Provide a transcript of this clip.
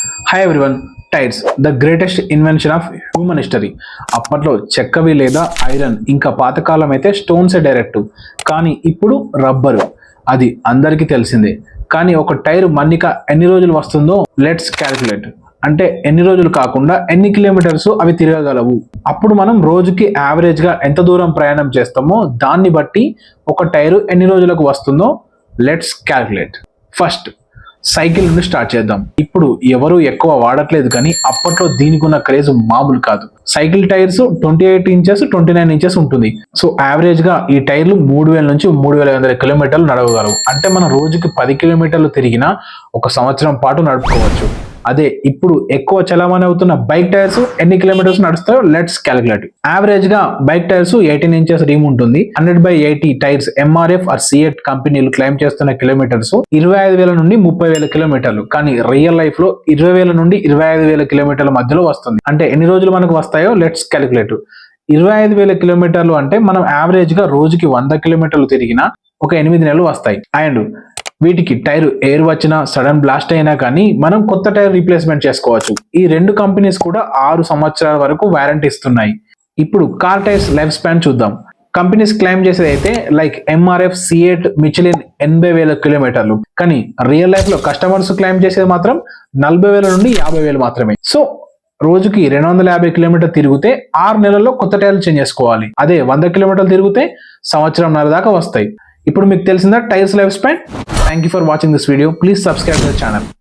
Hi everyone tyres the greatest invention of human history అప్పట్లో చెక్కవి లేదా ఐరన్ ఇంకా పాతకాలం అయితే స్టోన్సే డైరెక్ట్ కానీ ఇప్పుడు రబ్బరు అది అందరికీ తెలిసిందే. కానీ ఒక టైర్ మన్నిక ఎన్ని రోజులు వస్తుందో లెట్స్ క్యాలిక్యులేట్ అంటే ఎన్ని రోజులు కాకుండా ఎన్ని కిలోమీటర్స్ అవి తిరగగలవు? అప్పుడు మనం రోజుకి యావరేజ్గా ఎంత దూరం ప్రయాణం చేస్తామో దాన్ని బట్టి ఒక టైరు ఎన్ని రోజులకు వస్తుందో లెట్స్ క్యాలిక్యులేట్ ఫస్ట్ సైకిల్ నుండి స్టార్ట్ చేద్దాం. ఇప్పుడు ఎవరు ఎక్కువ వాడట్లేదు కానీ అప్పట్లో దీనికి ఉన్న క్రేజ్ మామూలు కాదు. Cycle tyres twenty eight inches twenty nine inches ఉంటుంది. సో యావరేజ్గా ఈ టైర్లు మూడు వేల నుంచి మూడు వేల వందల కిలోమీటర్లు నడవగలవు. అంటే మనం రోజుకి పది కిలోమీటర్లు తిరిగినా ఒక సంవత్సరం పాటు నడుపుకోవచ్చు. అదే ఇప్పుడు ఎక్కువ చలామణి అవుతున్న బైక్ టైర్స్ ఎన్ని కిలోమీటర్స్ నడుస్తాయో లెట్స్ క్యాలిక్యులేట్. యావరేజ్గా bike tyres eighteen inches rim ఉంటుంది. Hundred by eighty tyres MRF or CEAT కంపెనీలు క్లెయిమ్ చేస్తున్న కిలోమీటర్స్ ఇరవై ఐదు వేల నుండి ముప్పై వేల కిలోమీటర్లు. కానీ రియల్ లైఫ్లో ఇరవై వేల నుండి ఇరవై ఐదు వేల కిలోమీటర్ల మధ్యలో వస్తుంది. అంటే ఎన్ని రోజులు మనకు వస్తాయో లెట్స్ క్యాలిక్యులేట్. ఇరవై ఐదు వేల కిలోమీటర్లు అంటే మనం యావరేజ్గా రోజుకి వంద కిలోమీటర్లు తిరిగినా ఒక ఎనిమిది నెలలు వస్తాయి. అండ్ వీటికి టైర్ ఎయిర్ వచ్చినా సడన్ బ్లాస్ట్ అయినా కానీ మనం కొత్త టైర్ రీప్లేస్మెంట్ చేసుకోవచ్చు. ఈ రెండు కంపెనీస్ కూడా ఆరు సంవత్సరాల వరకు వారంటీ ఇస్తున్నాయి. ఇప్పుడు కార్ టైర్స్ లైఫ్ స్పాన్ చూద్దాం. కంపెనీస్ క్లైమ్ చేసేది అయితే లైక్ ఎంఆర్ఎఫ్ సిఎట్ మిచిలిన్ ఎనభై వేల కిలోమీటర్లు. కానీ రియల్ లైఫ్లో కస్టమర్స్ క్లైమ్ చేసేది మాత్రం నలభై వేల నుండి యాభై వేలు మాత్రమే. సో రోజుకి రెండు వందల యాభై కిలోమీటర్ తిరిగితే ఆరు నెలల్లో కొత్త టైర్లు చేంజ్ చేసుకోవాలి. అదే వంద కిలోమీటర్లు తిరిగితే సంవత్సరంన్నర దాకా వస్తాయి. ఇప్పుడు మీకు తెలిసిందా tyres life span? Thank you for watching this video. Please subscribe to the channel.